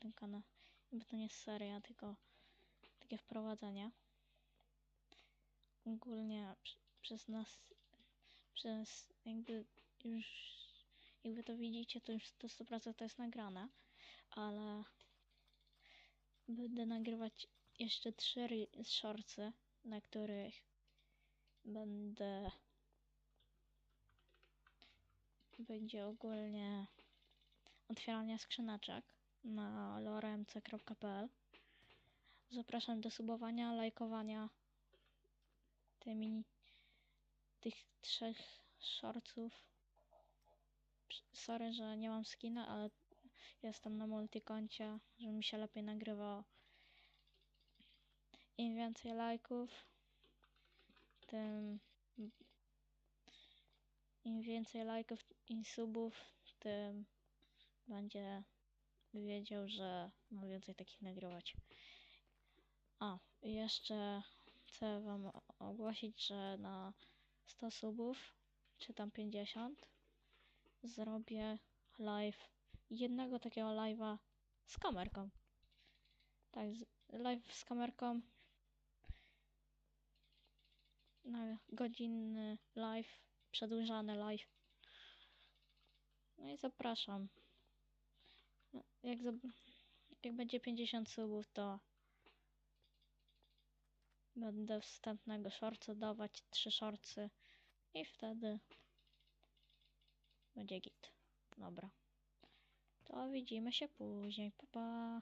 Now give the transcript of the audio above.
tym kanale. Bo to nie jest seria, tylko takie wprowadzenie. Ogólnie pr- przez nas, przez jakby już, jakby to widzicie, to już to 100% to jest nagrane, ale będę nagrywać jeszcze trzy shortsy, na których będę będzie ogólnie otwieranie skrzyneczek na loremc.pl Zapraszam do subowania, lajkowania tymi tych trzech shortsów. Prz- Sorry, że nie mam skina, ale jestem na multikoncie, żeby mi się lepiej nagrywało. Im więcej lajków, tym im więcej lajków i subów, tym będzie wiedział, że ma więcej takich nagrywać. A, jeszcze chcę wam ogłosić, że na 100 subów, czy tam 50, zrobię live, jednego takiego live'a z kamerką. Tak, live z kamerką. Na godzinny live, przedłużany live. No i zapraszam. Jak, jak będzie 50 subów, to będę wstępnego shortsa dawać, trzy shortsy i wtedy będzie git. Dobra. To widzimy się później. Pa, pa.